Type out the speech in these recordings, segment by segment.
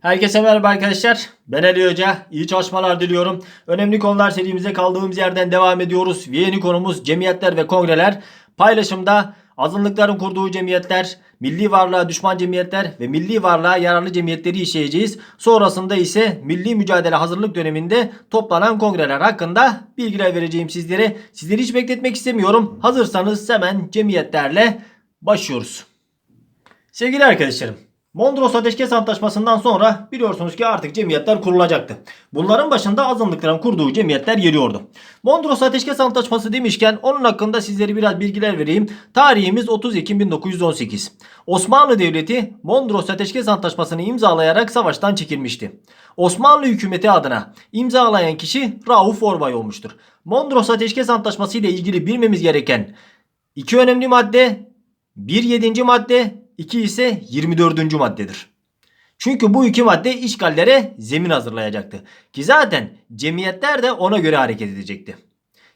Herkese merhaba arkadaşlar. Ben Ali Hoca. İyi çalışmalar diliyorum. Önemli konular serimize kaldığımız yerden devam ediyoruz. Yeni konumuz cemiyetler ve kongreler. Paylaşımda azınlıkların kurduğu cemiyetler, milli varlığa düşman cemiyetler ve milli varlığa yararlı cemiyetleri işleyeceğiz. Sonrasında ise milli mücadele hazırlık döneminde toplanan kongreler hakkında bilgiler vereceğim sizlere. Sizleri hiç bekletmek istemiyorum. Hazırsanız hemen cemiyetlerle başlıyoruz. Sevgili arkadaşlarım, Mondros Ateşkes Antlaşması'ndan sonra biliyorsunuz ki artık cemiyetler kurulacaktı. Bunların başında azınlıkların kurduğu cemiyetler geliyordu. Mondros Ateşkes Antlaşması demişken onun hakkında sizlere biraz bilgiler vereyim. Tarihimiz 30 Ekim 1918. Osmanlı Devleti Mondros Ateşkes Antlaşması'nı imzalayarak savaştan çekilmişti. Osmanlı hükümeti adına imzalayan kişi Rauf Orbay olmuştur. Mondros Ateşkes Antlaşması ile ilgili bilmemiz gereken iki önemli madde, bir yedinci madde, 2 ise 24. maddedir. Çünkü bu iki madde işgallere zemin hazırlayacaktı. Ki zaten cemiyetler de ona göre hareket edecekti.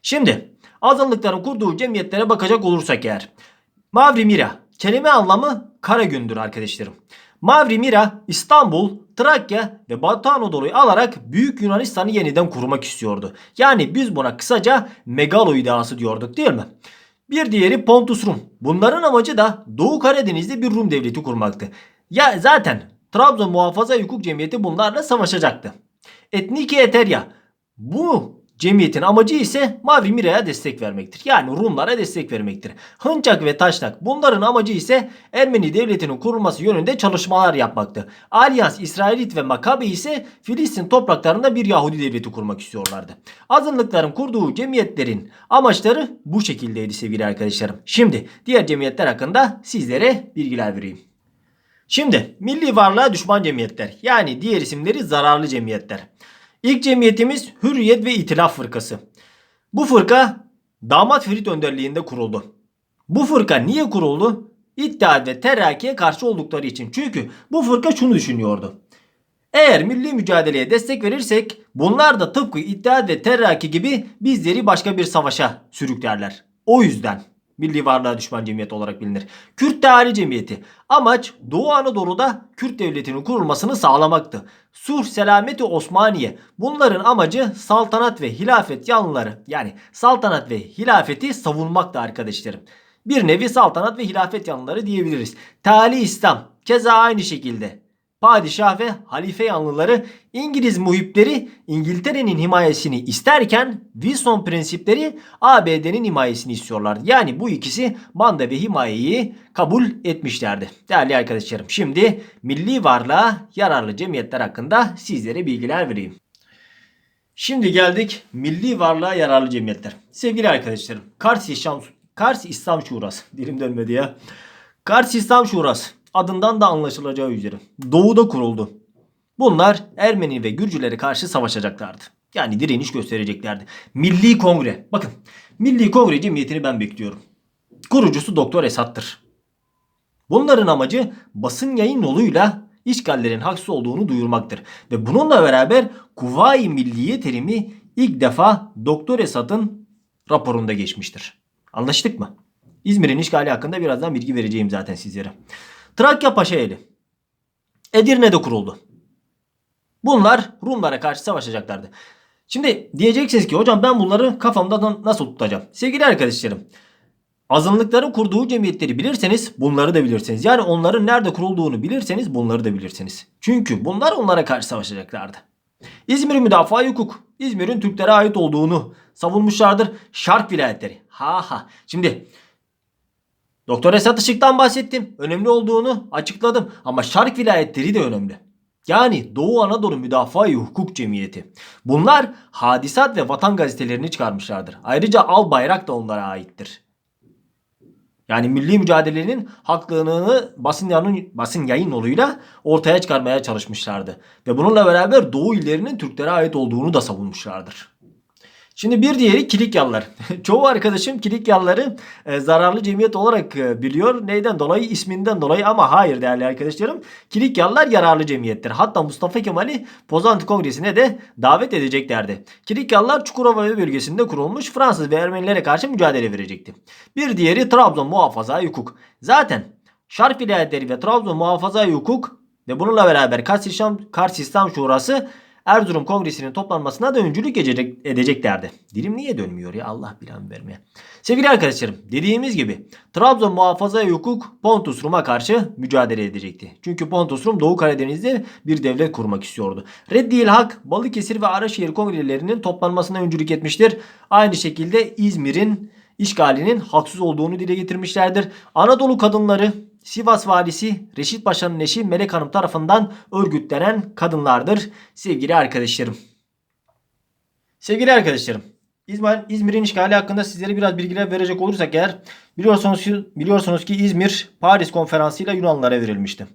Şimdi azınlıkların kurduğu cemiyetlere bakacak olursak eğer. Mavri Mira kelime anlamı kara gündür arkadaşlarım. Mavri Mira İstanbul, Trakya ve Batı Anadolu'yu alarak Büyük Yunanistan'ı yeniden kurmak istiyordu. Yani biz buna kısaca megalo iddiası diyorduk değil mi? Bir diğeri Pontus Rum. Bunların amacı da Doğu Karadeniz'de bir Rum devleti kurmaktı. Ya zaten Trabzon Muhafaza Hukuk Cemiyeti bunlarla savaşacaktı. Etniki Eterya. Bu cemiyetin amacı ise Mavi Mira'ya destek vermektir. Yani Rumlara destek vermektir. Hınçak ve Taşnak bunların amacı ise Ermeni devletinin kurulması yönünde çalışmalar yapmaktı. Alyans, İsrailit ve Makabe ise Filistin topraklarında bir Yahudi devleti kurmak istiyorlardı. Azınlıkların kurduğu cemiyetlerin amaçları bu şekildeydi sevgili arkadaşlarım. Şimdi diğer cemiyetler hakkında sizlere bilgiler vereyim. Şimdi milli varlığa düşman cemiyetler yani diğer isimleri zararlı cemiyetler. İlk cemiyetimiz Hürriyet ve İtilaf Fırkası. Bu fırka Damat Ferit önderliğinde kuruldu. Bu fırka niye kuruldu? İttihat ve Terakki'ye karşı oldukları için. Çünkü bu fırka şunu düşünüyordu. Eğer milli mücadeleye destek verirsek bunlar da tıpkı İttihat ve Terakki gibi bizleri başka bir savaşa sürüklerler. O yüzden Milli Varlığa Düşman Cemiyeti olarak bilinir. Kürt Tarihi Cemiyeti. Amaç Doğu Anadolu'da Kürt Devleti'nin kurulmasını sağlamaktı. Sulh Selameti Osmaniye. Bunların amacı saltanat ve hilafet yanlıları yani saltanat ve hilafeti savunmaktı arkadaşlarım. Bir nevi saltanat ve hilafet yanlıları diyebiliriz. Tali İslam keza aynı şekilde. Padişah ve halife yanlıları İngiliz muhipleri İngiltere'nin himayesini isterken Wilson prensipleri ABD'nin himayesini istiyorlardı. Yani bu ikisi manda ve himayeyi kabul etmişlerdi. Değerli arkadaşlarım şimdi milli varlığa yararlı cemiyetler hakkında sizlere bilgiler vereyim. Şimdi geldik milli varlığa yararlı cemiyetler. Sevgili arkadaşlarım Kars İslam, Kars İslam Şurası dilim dönmedi ya. Kars İslam Şurası adından da anlaşılacağı üzere doğuda kuruldu. Bunlar Ermeni ve Gürcülere karşı savaşacaklardı. Yani direniş göstereceklerdi. Milli Kongre. Bakın Milli Kongre Cemiyeti'ni ben bekliyorum. Kurucusu Doktor Esat'tır. Bunların amacı basın yayın yoluyla işgallerin haksız olduğunu duyurmaktır. Ve bununla beraber Kuvayi Milliye terimi ilk defa Doktor Esat'ın raporunda geçmiştir. Anlaştık mı? İzmir'in işgali hakkında birazdan bilgi vereceğim zaten sizlere. Trakya Paşaeli. Edirne'de kuruldu. Bunlar Rumlara karşı savaşacaklardı. Şimdi diyeceksiniz ki hocam ben bunları kafamda nasıl tutacağım? Sevgili arkadaşlarım azınlıkların kurduğu cemiyetleri bilirseniz bunları da bilirsiniz. Yani onların nerede kurulduğunu bilirseniz bunları da bilirsiniz. Çünkü bunlar onlara karşı savaşacaklardı. İzmir Müdafaa Hukuk. İzmir'in Türklere ait olduğunu savunmuşlardır. Şark vilayetleri. Ha ha. Şimdi Doktor Esat bahsettim. Önemli olduğunu açıkladım. Ama Şark vilayetleri de önemli. Yani Doğu Anadolu Müdafaa Hukuk Cemiyeti. Bunlar Hadisat ve Vatan gazetelerini çıkarmışlardır. Ayrıca Al Bayrak da onlara aittir. Yani milli mücadelenin haklılığını basın yayın, basın yayın yoluyla ortaya çıkarmaya çalışmışlardı. Ve bununla beraber Doğu illerinin Türklere ait olduğunu da savunmuşlardır. Şimdi bir diğeri Kilikyalılar. Çoğu arkadaşım Kilikyalıları e, zararlı cemiyet olarak e, biliyor. Neyden dolayı? isminden dolayı ama hayır değerli arkadaşlarım. Kilikyalılar yararlı cemiyettir. Hatta Mustafa Kemal'i Pozantı Kongresi'ne de davet edeceklerdi. Kilikyalılar Çukurova bölgesinde kurulmuş Fransız ve Ermenilere karşı mücadele verecekti. Bir diğeri Trabzon Muhafaza Hukuk. Zaten Şark vilayetleri ve Trabzon Muhafaza Hukuk ve bununla beraber Kars İslam, Kars İslam Şurası Erzurum Kongresi'nin toplanmasına da öncülük edecek, edeceklerdi. Dilim niye dönmüyor ya Allah bilen vermeye. Sevgili arkadaşlarım dediğimiz gibi Trabzon muhafaza hukuk Pontus Rum'a karşı mücadele edecekti. Çünkü Pontus Rum Doğu Karadeniz'de bir devlet kurmak istiyordu. Reddiyel Hak Balıkesir ve Araşehir kongrelerinin toplanmasına öncülük etmiştir. Aynı şekilde İzmir'in işgalinin haksız olduğunu dile getirmişlerdir. Anadolu kadınları Sivas valisi Reşit Paşa'nın eşi Melek Hanım tarafından örgütlenen kadınlardır sevgili arkadaşlarım. Sevgili arkadaşlarım, İzmir, İzmir'in işgali hakkında sizlere biraz bilgiler verecek olursak eğer biliyorsunuz ki, biliyorsunuz ki İzmir Paris konferansıyla Yunanlılara verilmişti.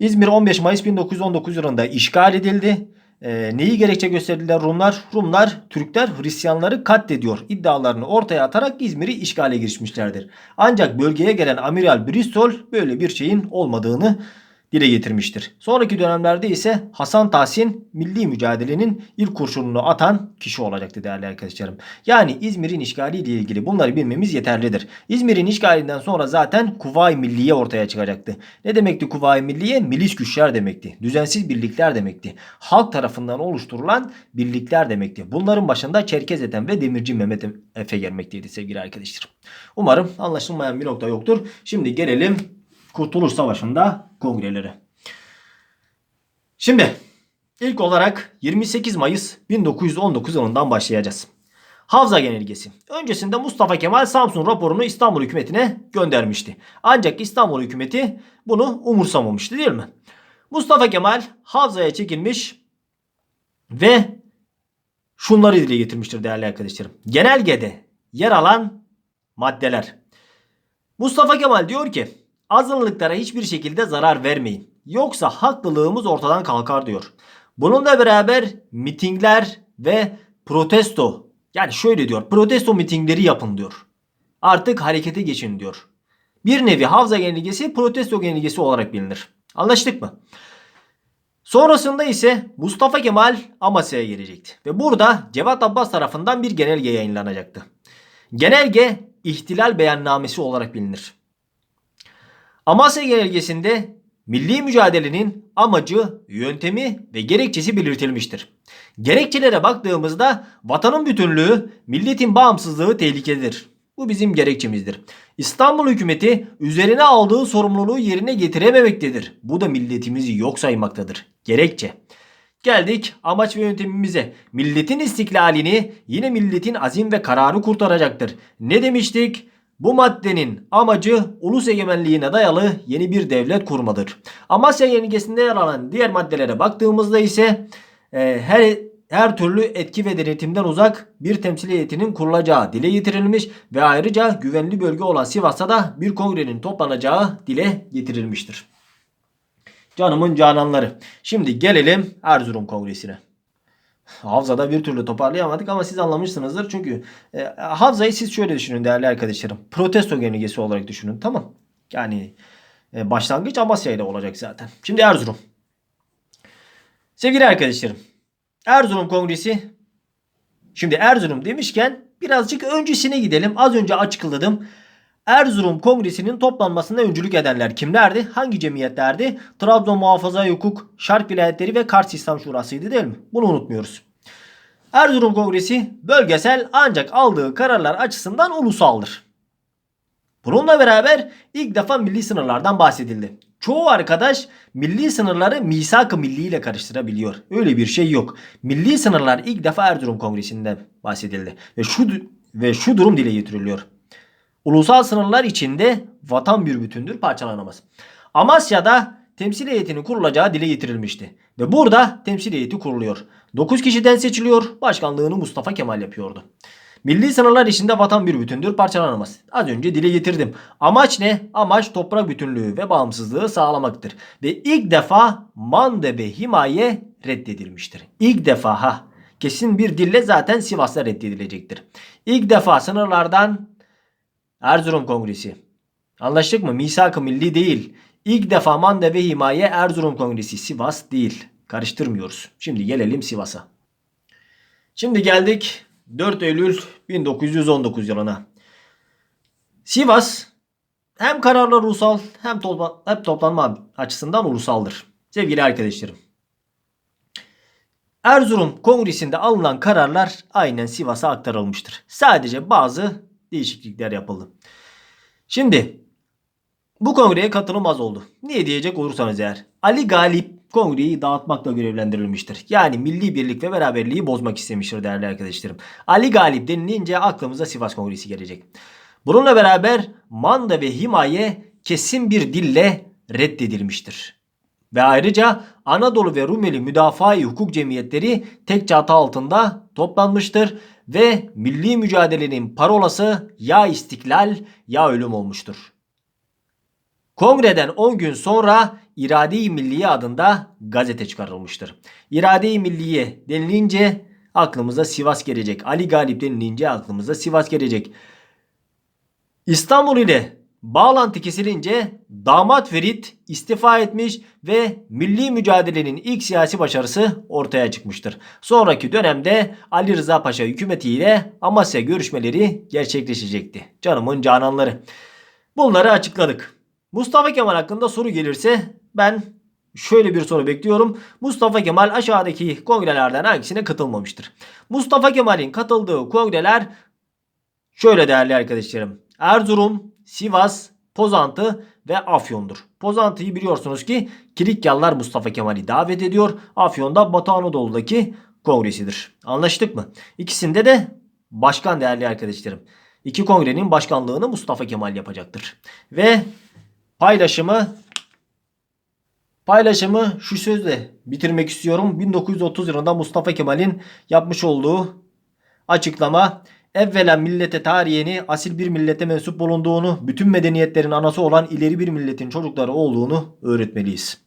İzmir 15 Mayıs 1919 yılında işgal edildi. Ee, neyi gerekçe gösterdiler Rumlar? Rumlar Türkler Hristiyanları katlediyor iddialarını ortaya atarak İzmir'i işgale girişmişlerdir. Ancak bölgeye gelen Amiral Bristol böyle bir şeyin olmadığını dile getirmiştir. Sonraki dönemlerde ise Hasan Tahsin milli mücadelenin ilk kurşununu atan kişi olacaktı değerli arkadaşlarım. Yani İzmir'in işgali ile ilgili bunları bilmemiz yeterlidir. İzmir'in işgalinden sonra zaten Kuvayi Milliye ortaya çıkacaktı. Ne demekti Kuvayi Milliye? Milis güçler demekti. Düzensiz birlikler demekti. Halk tarafından oluşturulan birlikler demekti. Bunların başında Çerkez Ethem ve Demirci Mehmet Efe gelmekteydi sevgili arkadaşlarım. Umarım anlaşılmayan bir nokta yoktur. Şimdi gelelim Kurtuluş Savaşı'nda kongrelere. Şimdi ilk olarak 28 Mayıs 1919 yılından başlayacağız. Havza Genelgesi. Öncesinde Mustafa Kemal Samsun raporunu İstanbul hükümetine göndermişti. Ancak İstanbul hükümeti bunu umursamamıştı değil mi? Mustafa Kemal Havza'ya çekilmiş ve şunları dile getirmiştir değerli arkadaşlarım. Genelgede yer alan maddeler. Mustafa Kemal diyor ki azınlıklara hiçbir şekilde zarar vermeyin. Yoksa haklılığımız ortadan kalkar diyor. Bununla beraber mitingler ve protesto yani şöyle diyor protesto mitingleri yapın diyor. Artık harekete geçin diyor. Bir nevi Havza Genelgesi protesto genelgesi olarak bilinir. Anlaştık mı? Sonrasında ise Mustafa Kemal Amasya'ya gelecekti. Ve burada Cevat Abbas tarafından bir genelge yayınlanacaktı. Genelge ihtilal beyannamesi olarak bilinir. Amasya Genelgesi'nde milli mücadelenin amacı, yöntemi ve gerekçesi belirtilmiştir. Gerekçelere baktığımızda vatanın bütünlüğü, milletin bağımsızlığı tehlikededir. Bu bizim gerekçemizdir. İstanbul hükümeti üzerine aldığı sorumluluğu yerine getirememektedir. Bu da milletimizi yok saymaktadır. Gerekçe. Geldik amaç ve yöntemimize. Milletin istiklalini yine milletin azim ve kararı kurtaracaktır. Ne demiştik? Bu maddenin amacı ulus egemenliğine dayalı yeni bir devlet kurmadır. Amasya Yenilgesi'nde yer alan diğer maddelere baktığımızda ise e, her her türlü etki ve denetimden uzak bir temsil heyetinin kurulacağı dile getirilmiş ve ayrıca güvenli bölge olan Sivas'ta da bir kongrenin toplanacağı dile getirilmiştir. Canımın cananları. Şimdi gelelim Erzurum Kongresi'ne. Havza'da bir türlü toparlayamadık ama siz anlamışsınızdır. Çünkü e, Havza'yı siz şöyle düşünün değerli arkadaşlarım. Protesto genelgesi olarak düşünün tamam. Yani e, başlangıç Amasya ile olacak zaten. Şimdi Erzurum. Sevgili arkadaşlarım. Erzurum Kongresi. Şimdi Erzurum demişken birazcık öncesine gidelim. Az önce açıkladım. Erzurum Kongresi'nin toplanmasında öncülük edenler kimlerdi? Hangi cemiyetlerdi? Trabzon Muhafaza Hukuk, Şark Vilayetleri ve Kars İslam Şurası'ydı değil mi? Bunu unutmuyoruz. Erzurum Kongresi bölgesel ancak aldığı kararlar açısından ulusaldır. Bununla beraber ilk defa milli sınırlardan bahsedildi. Çoğu arkadaş milli sınırları misak-ı milli ile karıştırabiliyor. Öyle bir şey yok. Milli sınırlar ilk defa Erzurum Kongresi'nde bahsedildi. Ve şu ve şu durum dile getiriliyor. Ulusal sınırlar içinde vatan bir bütündür parçalanamaz. Amasya'da temsil heyetinin kurulacağı dile getirilmişti. Ve burada temsil heyeti kuruluyor. 9 kişiden seçiliyor. Başkanlığını Mustafa Kemal yapıyordu. Milli sınırlar içinde vatan bir bütündür parçalanamaz. Az önce dile getirdim. Amaç ne? Amaç toprak bütünlüğü ve bağımsızlığı sağlamaktır. Ve ilk defa mande ve himaye reddedilmiştir. İlk defa ha. Kesin bir dille zaten Sivas'ta reddedilecektir. İlk defa sınırlardan Erzurum Kongresi. Anlaştık mı? Misak-ı milli değil. İlk defa manda ve himaye Erzurum Kongresi. Sivas değil. Karıştırmıyoruz. Şimdi gelelim Sivas'a. Şimdi geldik 4 Eylül 1919 yılına. Sivas hem kararlar ulusal hem, topla, hem toplanma açısından ulusaldır. Sevgili arkadaşlarım. Erzurum Kongresi'nde alınan kararlar aynen Sivas'a aktarılmıştır. Sadece bazı değişiklikler yapıldı. Şimdi bu kongreye katılım az oldu. Niye diyecek olursanız eğer. Ali Galip kongreyi dağıtmakla görevlendirilmiştir. Yani milli birlik ve beraberliği bozmak istemiştir değerli arkadaşlarım. Ali Galip denilince aklımıza Sivas Kongresi gelecek. Bununla beraber manda ve himaye kesin bir dille reddedilmiştir. Ve ayrıca Anadolu ve Rumeli Müdafaa-i Hukuk Cemiyetleri tek çatı altında toplanmıştır ve milli mücadelenin parolası ya istiklal ya ölüm olmuştur. Kongreden 10 gün sonra İrade-i Milliye adında gazete çıkarılmıştır. İrade-i Milliye denilince aklımıza Sivas gelecek. Ali Galip denilince aklımıza Sivas gelecek. İstanbul ile bağlantı kesilince damat Ferit istifa etmiş ve milli mücadelenin ilk siyasi başarısı ortaya çıkmıştır. Sonraki dönemde Ali Rıza Paşa hükümetiyle Amasya görüşmeleri gerçekleşecekti. Canımın cananları. Bunları açıkladık. Mustafa Kemal hakkında soru gelirse ben şöyle bir soru bekliyorum. Mustafa Kemal aşağıdaki kongrelerden hangisine katılmamıştır? Mustafa Kemal'in katıldığı kongreler şöyle değerli arkadaşlarım. Erzurum, Sivas, Pozantı ve Afyon'dur. Pozantı'yı biliyorsunuz ki Kilikyalılar Mustafa Kemal'i davet ediyor. Afyon'da Batı Anadolu'daki kongresidir. Anlaştık mı? İkisinde de başkan değerli arkadaşlarım. İki kongrenin başkanlığını Mustafa Kemal yapacaktır. Ve paylaşımı paylaşımı şu sözle bitirmek istiyorum. 1930 yılında Mustafa Kemal'in yapmış olduğu açıklama evvela millete tarihini asil bir millete mensup bulunduğunu, bütün medeniyetlerin anası olan ileri bir milletin çocukları olduğunu öğretmeliyiz.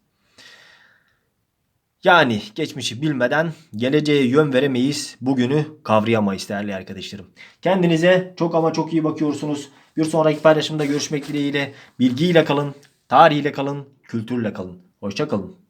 Yani geçmişi bilmeden geleceğe yön veremeyiz, bugünü kavrayamayız değerli arkadaşlarım. Kendinize çok ama çok iyi bakıyorsunuz. Bir sonraki paylaşımda görüşmek dileğiyle bilgiyle kalın, tarihiyle kalın, kültürle kalın. Hoşça kalın.